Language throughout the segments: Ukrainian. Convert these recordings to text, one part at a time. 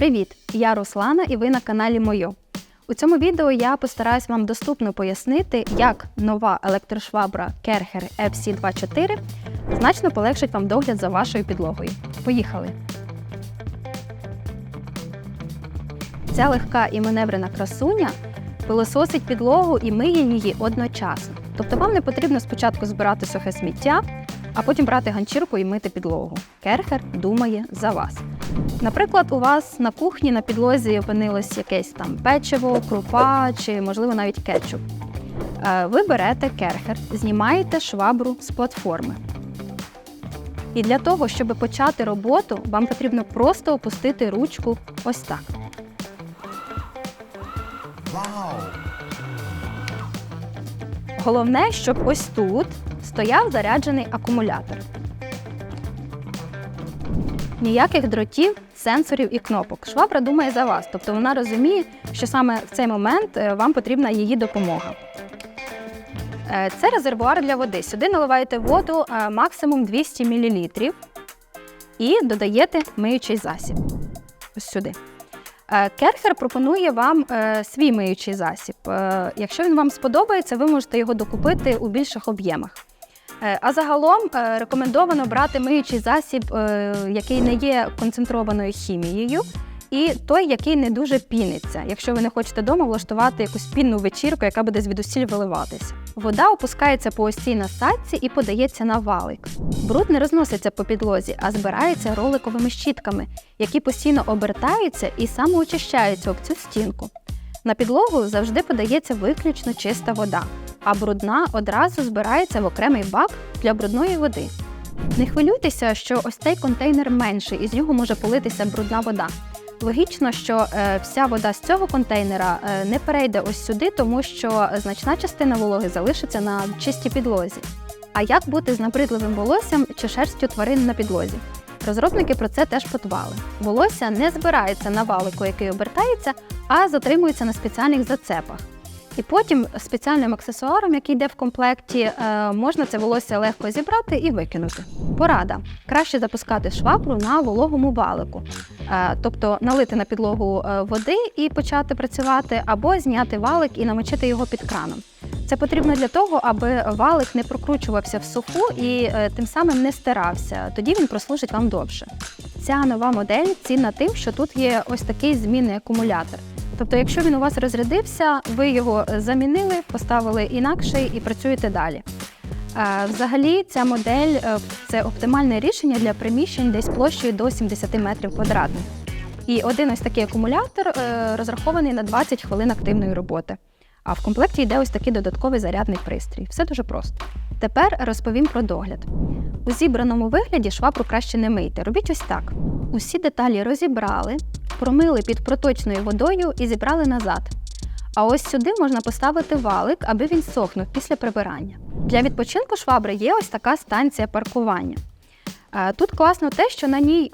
Привіт! Я Руслана і ви на каналі Мойо. У цьому відео я постараюсь вам доступно пояснити, як нова електрошвабра Kercher FC24 значно полегшить вам догляд за вашою підлогою. Поїхали! Ця легка і маневрена красуня пилососить підлогу і миє її одночасно. Тобто вам не потрібно спочатку збирати сухе сміття, а потім брати ганчірку і мити підлогу. Керхер думає за вас. Наприклад, у вас на кухні на підлозі опинилось якесь там печиво, крупа чи, можливо, навіть кетчуп. Е, Ви берете керхер, знімаєте швабру з платформи. І для того, щоб почати роботу, вам потрібно просто опустити ручку ось так. Головне, щоб ось тут стояв заряджений акумулятор. Ніяких дротів, сенсорів і кнопок. Швабра думає за вас, тобто вона розуміє, що саме в цей момент е, вам потрібна її допомога. Е, Це резервуар для води. Сюди наливаєте воду е, максимум 200 мл і додаєте миючий засіб. Ось сюди. Керхер пропонує вам свій миючий засіб. Якщо він вам сподобається, ви можете його докупити у більших об'ємах. Е, А загалом е, рекомендовано брати миючий засіб, е, який не є концентрованою хімією, і той, який не дуже піниться, якщо ви не хочете вдома влаштувати якусь пінну вечірку, яка буде звідусіль виливатися. Вода опускається по ось цій насадці і подається на валик. Бруд не розноситься по підлозі, а збирається роликовими щітками, які постійно обертаються і самоочищаються об цю стінку. На підлогу завжди подається виключно чиста вода, а брудна одразу збирається в окремий бак для брудної води. Не хвилюйтеся, що ось цей контейнер менший, і з нього може политися брудна вода. Логічно, що е, вся вода з цього контейнера е, не перейде ось сюди, тому що значна частина вологи залишиться на чистій підлозі. А як бути з набридливим волоссям чи шерстю тварин на підлозі? Розробники про це теж подбали. Волосся не збирається на валику, який обертається, а затримується на спеціальних зацепах. І потім спеціальним аксесуаром, який йде в комплекті, е, можна це волосся легко зібрати і викинути. Порада: краще запускати швабру на вологому валику, Е, тобто налити на підлогу е, води і почати працювати, або зняти валик і намочити його під краном. Це потрібно для того, аби валик не прокручувався в суху і тим самим не стирався. Тоді він прослужить вам довше. Ця нова модель цінна тим, що тут є ось такий змінний акумулятор. Тобто, якщо він у вас розрядився, ви його е, замінили, поставили інакший і працюєте далі. Е, Взагалі, ця модель е, це оптимальне рішення для приміщень десь площею до 70 метрів квадратних. І один ось такий акумулятор розрахований на 20 хвилин активної роботи. А в комплекті йде ось такий додатковий зарядний пристрій. Все дуже просто. Тепер розповім про догляд. У зібраному вигляді швабру краще не мийте. Робіть ось так: усі деталі розібрали, промили під проточною водою і зібрали назад. А ось сюди можна поставити валик, аби він сохнув після прибирання. Для відпочинку швабри є ось така станція паркування. Е, Тут класно те, що на ній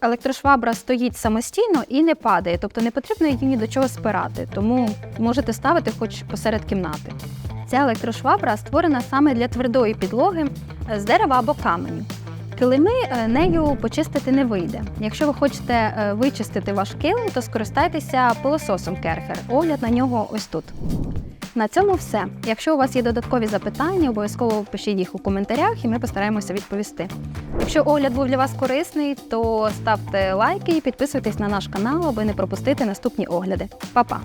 електрошвабра стоїть самостійно і не падає, тобто не потрібно її ні до чого спирати, тому можете ставити хоч посеред кімнати. Ця електрошвабра створена саме для твердої підлоги е, з дерева або каменю. Килими е, нею почистити не вийде. Якщо ви хочете е, вичистити ваш килим, то скористайтеся пилососом Керхер. Огляд на нього ось тут. На цьому все. Якщо у вас є додаткові запитання, обов'язково пишіть їх у коментарях, і ми постараємося відповісти. Якщо огляд був для вас корисний, то ставте лайки і підписуйтесь на наш канал, аби не пропустити наступні огляди. Па-па!